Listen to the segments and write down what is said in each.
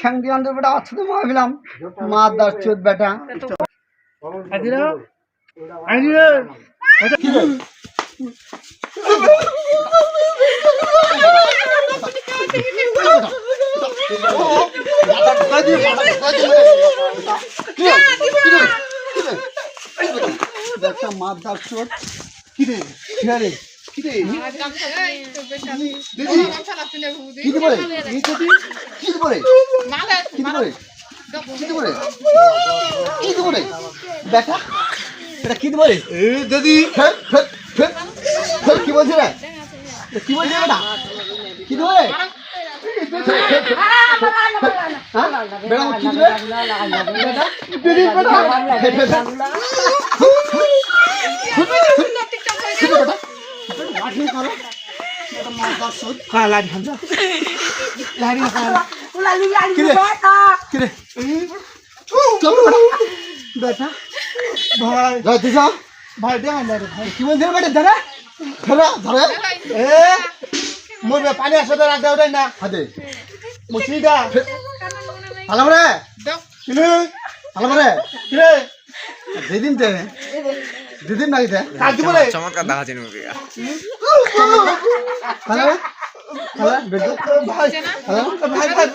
ছ্যাং দিয়ে আনতে বেটা আছে তো ভাবিলাম। মা দার চোদ বেটা। বেটা মা দার চোদ কি রে? কি রে? কি রে? কি বলে কি বলে কি বলে কি দি বলে কি দি বলে বেটা এটা কি বলে এ দাদি ফের ফের ফের ফের কি বলছে রে কি বলছে বেটা কি বলে হ্যাঁ বেটা ও কি দিবে বেটা দিদি বেটা ফের, ফের, ফের। কি রে? বেটা। লাঠি খালো বেটা মা দার চোদ খা লাড়ি খান লাড়ি খা কি রে চল বেটা বেটা ভাই যাই দিশা ভাই দেখা না। রে। ভাই কি বলছে রে। বেটা ধরে ধরে দাও না হাতে মুসিদা ভালো করে কিনে ভালো করে কিনে দিদিন তে দিদিন নাই তে কাজ বলে চমৎকার দেখাচ্ছেন মুখে ভালো ভালো বেটো ভাই। ভালো ভাই ভাই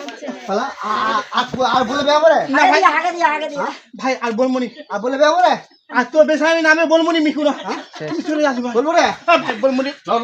আর আর বলে বে না ভাই ভাই আর বলমনি আর বলে বে আর তো বেসামি নামে বলমনি মিখু তুমি চলে আসবে। বলব রে? বলমনি। ধর